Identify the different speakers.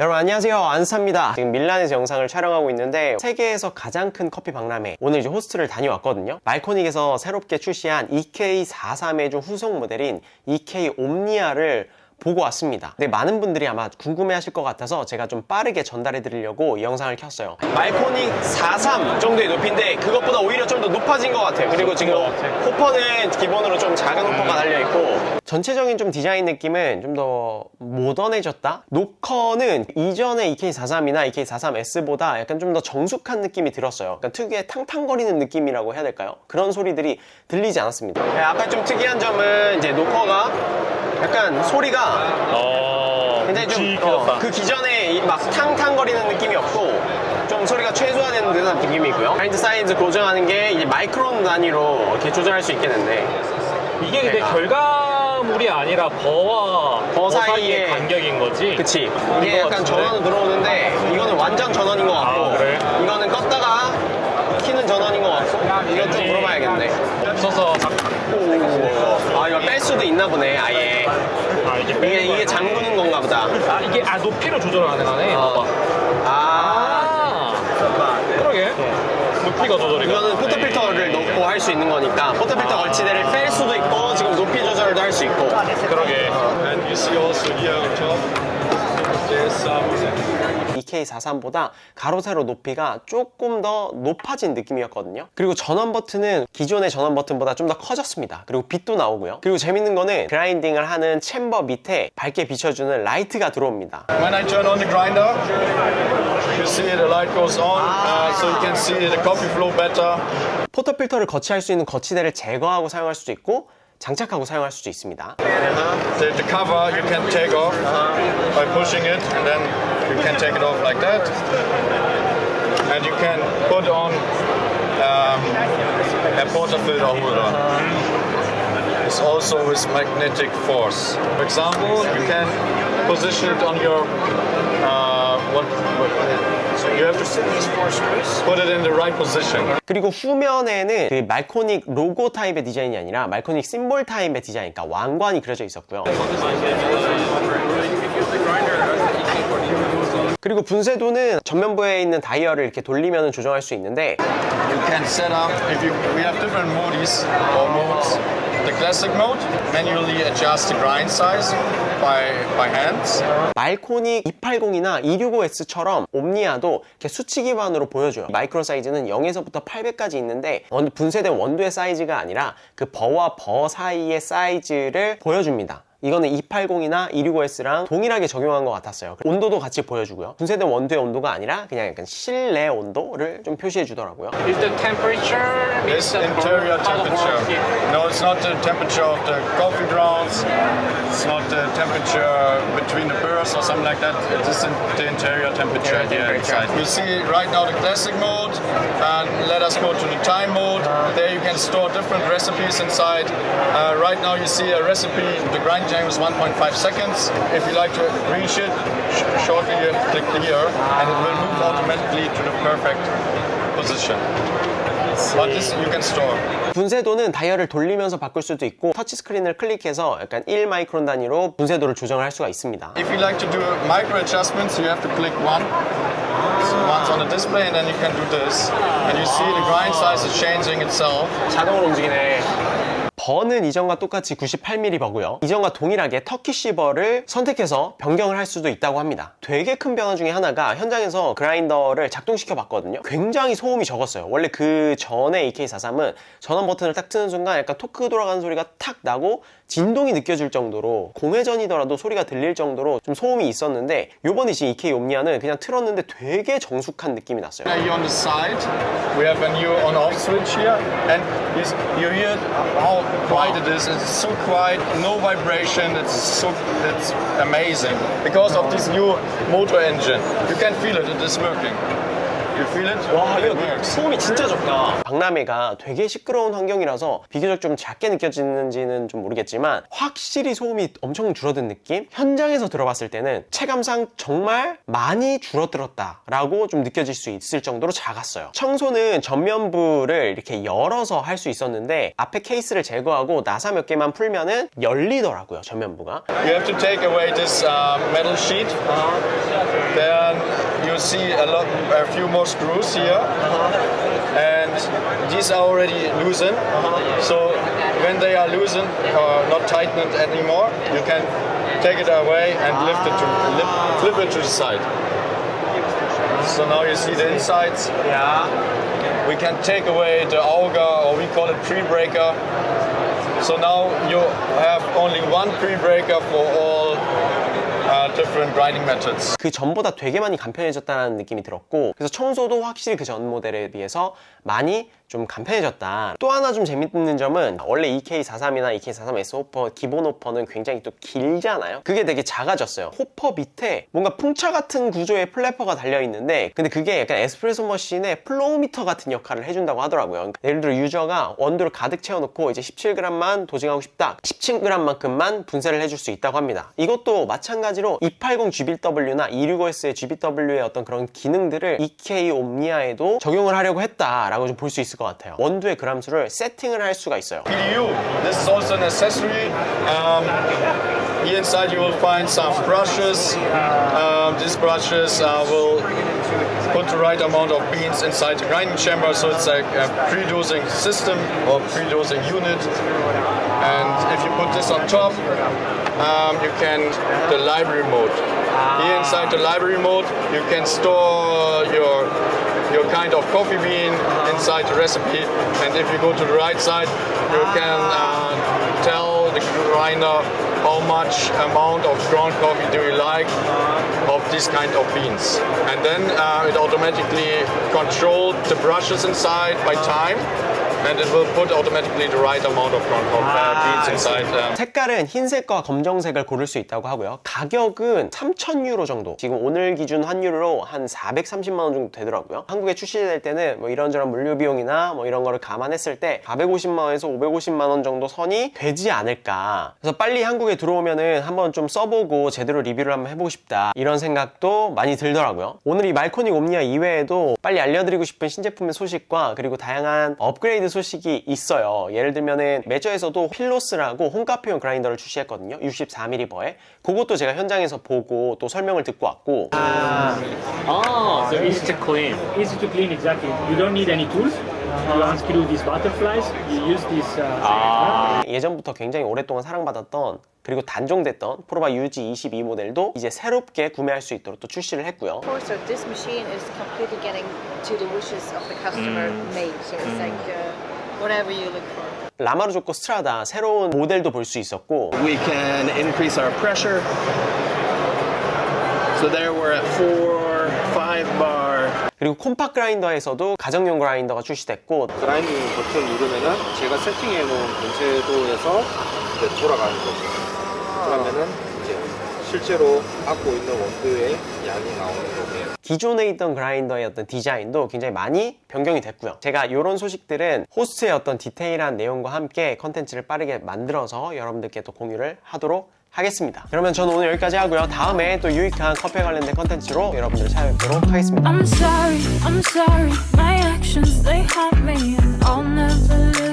Speaker 1: 여러분 안녕하세요. 안스타입니다. 지금 밀란에서 영상을 촬영하고 있는데 세계에서 가장 큰 커피 박람회. 오늘 이제 호스트를 다녀왔거든요. 말코닉에서 새롭게 출시한 EK43의 좀 후속 모델인 EK 옴니아를 보고 왔습니다. 근데 많은 분들이 아마 궁금해 하실 것 같아서 제가 좀 빠르게 전달해 드리려고 이 영상을 켰어요. 말코닉 43 정도의 높이인데 그것보다 오히려 좀 더 높아진 것 같아요. 그리고 지금 호퍼는 기본으로 좀 작은 호퍼가 달려 있고 전체적인 좀 디자인 느낌은 좀 더 모던해졌다? 노커는 이전의 EK43이나 EK43S보다 약간 좀 더 정숙한 느낌이 들었어요. 약간 특유의 탕탕거리는 느낌이라고 해야 될까요? 그런 소리들이 들리지 않았습니다. 네, 아까 좀 특이한 점은 이제 노커가 약간 소리가
Speaker 2: 어,
Speaker 1: 굉장히 좀. 어, 그 기존에 이 막 탕탕거리는 느낌이 없고 좀 소리가 최소화되는 듯한 느낌이 있고요. 바인드 사이즈 고정하는 게 이제 마이크론 단위로 이렇게 조절할 수 있게 됐는데
Speaker 2: 이게 근데 결과물이 아니라 버와
Speaker 1: 버
Speaker 2: 버
Speaker 1: 사이의
Speaker 2: 사이의 간격인 거지?
Speaker 1: 그치 이게 약간? 전원은 들어오는데 이거는 완전 전원인 것 같고
Speaker 2: 아, 그래?
Speaker 1: 이거는 껐다가 키는 전원인 것 같고 이거 좀 물어봐야겠네
Speaker 2: 없어서
Speaker 1: 아 이거 뺄 수도 있나 보네 아예
Speaker 2: 아 이게
Speaker 1: 이게 이게. 잠그는 건가 보다
Speaker 2: 아 이게 아 높이를 조절 가능하네. 봐봐.
Speaker 1: 아
Speaker 2: 아 그러게. 높이가 조절이
Speaker 1: 이거는
Speaker 2: 가능하네.
Speaker 1: 포토 필터를 넣고 할 수 있는 거니까 포토 필터
Speaker 2: 아.
Speaker 1: 걸치대를 뺄 수도 있고 지금 높이 조절도 할 수 있고
Speaker 2: 그러게.
Speaker 3: And you see also here on top, there's some
Speaker 1: EK43보다 가로 세로 높이가 조금 더 높아진 느낌이었거든요. 그리고 전원 버튼은 기존의 전원 버튼보다 좀 더 커졌습니다. 그리고 빛도 나오고요. 그리고 재밌는 거는 그라인딩을 하는 챔버 밑에 밝게 비춰주는 라이트가 들어옵니다.
Speaker 3: When I turn on the grinder, you see the light goes on, uh, so you can see the coffee flow better.
Speaker 1: 포토 필터를 거치할 수 있는 거치대를 제거하고 사용할 수도 있고 장착하고 사용할 수도 있습니다.
Speaker 3: The, the cover you can take off by pushing it, and then you can take it off like that. And you can put on um, a portafilter holder. It's also with magnetic force. For example, you can position it on your uh, what, what so you have to put it in the right position.
Speaker 1: 그리고 후면에는 그 말코닉 로고 타입의 디자인이 아니라 말코닉 심볼 타입의 디자인, 그러니까 왕관이 그려져 있었고요. 그리고 분쇄도는 전면부에 있는 다이얼을 이렇게 돌리면 조정할 수 있는데
Speaker 3: You can set up if you we have different modes or modes. The classic mode manually adjust the grind size by by hands.
Speaker 1: 말코닉 280이나 265S처럼 옴니아도 이렇게 수치 기반으로 보여줘요. 마이크론 사이즈는 0에서부터 800까지 있는데 원- 분쇄된 원두의 사이즈가 아니라 그 버와 버 사이의 사이즈를 보여줍니다. 이거는 280이나 265S랑 동일하게 적용한 것 같았어요. 온도도 같이 보여주고요. 분쇄된 원두의 온도가 아니라 그냥 약간 실내 온도를 좀 표시해 주더라고요.
Speaker 2: Is the temperature
Speaker 3: This interior temperature. No, it's not the temperature of the coffee grounds. It's not the temperature between the burrs or something like that. It is the interior temperature here inside. You see right now the classic mode, and let us go to the time mode. There you can store different recipes inside. Uh, right now you see a recipe. The grind time is 1.5 seconds. If you like to reach it, sh- shortly you click here, and it will move automatically to the perfect position. But this you can store.
Speaker 1: 분쇄도는 다이얼을 돌리면서 바꿀 수도 있고 터치 스크린을 클릭해서 약간 1 마이크론 단위로 분쇄도를 조정을 할 수가 있습니다.
Speaker 3: If you like to do micro adjustments, you have to click one. Once on the display, and then you can do this. And you see the grind size is changing itself.
Speaker 1: 자동으로 움직이네. 버는 이전과 똑같이 98mm 버고요. 이전과 동일하게 터키 시 버를 선택해서 변경을 할 수도 있다고 합니다. 되게 큰 변화 중에 하나가 현장에서 그라인더를 작동시켜 봤거든요. 굉장히 소음이 적었어요. 원래 그 전에 EK43은 전원 버튼을 딱 트는 순간 약간 토크 돌아가는 소리가 탁 나고 진동이 느껴질 정도로 공회전이더라도 소리가 들릴 정도로 좀 소음이 있었는데 요번에 지금 EK 옴니아는 그냥 틀었는데 되게 정숙한 느낌이 났어요.
Speaker 3: Here on the side, we have a new on-off switch here, and you hear how quiet it is. It's so quiet, no vibration. It's so it's amazing because of this new motor engine. You can feel it. It is working.
Speaker 1: 와 이거. 소음이 진짜 적다 박람회가 되게 시끄러운 환경이라서 비교적 좀 작게 느껴지는지는 좀 모르겠지만 확실히 소음이 엄청 줄어든 느낌? 현장에서 들어봤을 때는 체감상 정말 많이 줄어들었다 라고 좀 느껴질 수 있을 정도로 작았어요 청소는 전면부를 이렇게 열어서 할 수 있었는데 앞에 케이스를 제거하고 나사 몇 개만 풀면은 열리더라고요 전면부가
Speaker 3: You have to take away this uh, metal sheet. Then you see a lot, a few more screws here, and these are already loosened. So when they are loosened or not tightened anymore, you can take it away and lift it to lift, flip it to the side. So now you see the insides. Yeah. We can take away the auger, or we call it pre-breaker. So now you have only one pre-breaker for all uh, different grinding methods.
Speaker 1: 그 전보다 되게 많이 간편해졌다는 느낌이 들었고 그래서 청소도 확실히 그 전 모델에 비해서 많이 좀 간편해졌다. 또 하나 좀 재밌는 점은 원래 EK43이나 EK43S 호퍼 기본 호퍼는 굉장히 또 길잖아요. 그게 되게 작아졌어요. 호퍼 밑에 뭔가 풍차 같은 구조의 플래퍼가 달려 있는데 근데 그게 약간 에스프레소 머신의 플로우미터 같은 역할을 해준다고 하더라고요. 그러니까 예를 들어 유저가 원두를 가득 채워놓고 이제 17g만 도징하고 싶다. 17g만큼만 분쇄를 해줄 수 있다고 합니다. 이것도 마찬가지로 280GBW나 265S의 GBW의 어떤 그런 기능들을 EK 옴니아에도 적용을 하려고 했다라고 좀 볼 수 있을 것 같아요. 원두의 그람수를 세팅을 할 수가 있어요.
Speaker 3: PDU. This is also an accessory. Um, here inside you will find some brushes. Um, these brushes uh, will put the right amount of beans inside the grinding chamber, so it's like a pre-dosing system or pre-dosing unit. And if you put this on top, um, you can the library mode. Here inside the library mode, you can store your your kind of coffee bean inside the recipe. And if you go to the right side, you can uh, tell the grinder how much amount of ground coffee do you like of this kind of beans. And then uh, it automatically controls the brushes inside by time. And it will put automatically the right amount of ground coffee uh, beans inside. Um,
Speaker 1: 색깔은 흰색과 검정색을 고를 수 있다고 하고요. 가격은 3,000유로 정도. 지금 오늘 기준 환율로 한 430만 원 정도 되더라고요. 한국에 출시될 때는 뭐 이런저런 물류 비용이나 뭐 이런 거를 감안했을 때 450만 원에서 550만 원 정도 선이 되지 않을까. 그래서 빨리 한국에 들어오면은 한번 좀 써보고 제대로 리뷰를 한번 해보고 싶다. 이런 생각도 많이 들더라고요. 오늘 이 말코닉 옴니아 이외에도 빨리 알려드리고 싶은 신제품의 소식과 그리고 다양한 업그레이드 소식이 있어요. 예를 들면은 메저에서도 필로스라고 홈카페용 그라인더를 출시했거든요. 64mm 버에. 그것도 제가 현장에서 보고 또 설명을 듣고 왔고
Speaker 4: So easy to clean. Easy to clean, exactly. You don't need any tools. You unscrew these butterflies. You use this. Uh,
Speaker 1: 예전부터 굉장히 오랫동안 사랑받았던 그리고 단종됐던 프로바 UG 22 모델도 이제 새롭게 구매할 수 있도록 또 출시를 했고요.
Speaker 5: So this machine is completely getting to the wishes of the customer made. So it's like uh, whatever you look for.
Speaker 1: 라마르조코 스트라다 새로운 모델도 볼 수 있었고
Speaker 6: we can increase our pressure. So there we're at four, five bar.
Speaker 1: 그리고 콤팍 그라인더에서도 가정용 그라인더가 출시됐고
Speaker 7: 그라인딩 버튼 누르면은 제가 세팅해 놓은 본체도에서 이제 돌아가는 거죠. 그러면은 이제 실제로 갖고 있는 원두의 양이 나오는 거고요.
Speaker 1: 기존에 있던 그라인더의 어떤 디자인도 굉장히 많이 변경이 됐고요. 제가 이런 소식들은 호스트의 어떤 디테일한 내용과 함께 컨텐츠를 빠르게 만들어서 여러분들께 또 공유를 하도록 하겠습니다. 그러면 저는 오늘 여기까지 하고요. 다음에 또 유익한 커피 관련된 컨텐츠로 여러분들을 찾아뵙도록 하겠습니다.
Speaker 8: I'm sorry, I'm sorry. My actions they haunt me, and I'll never live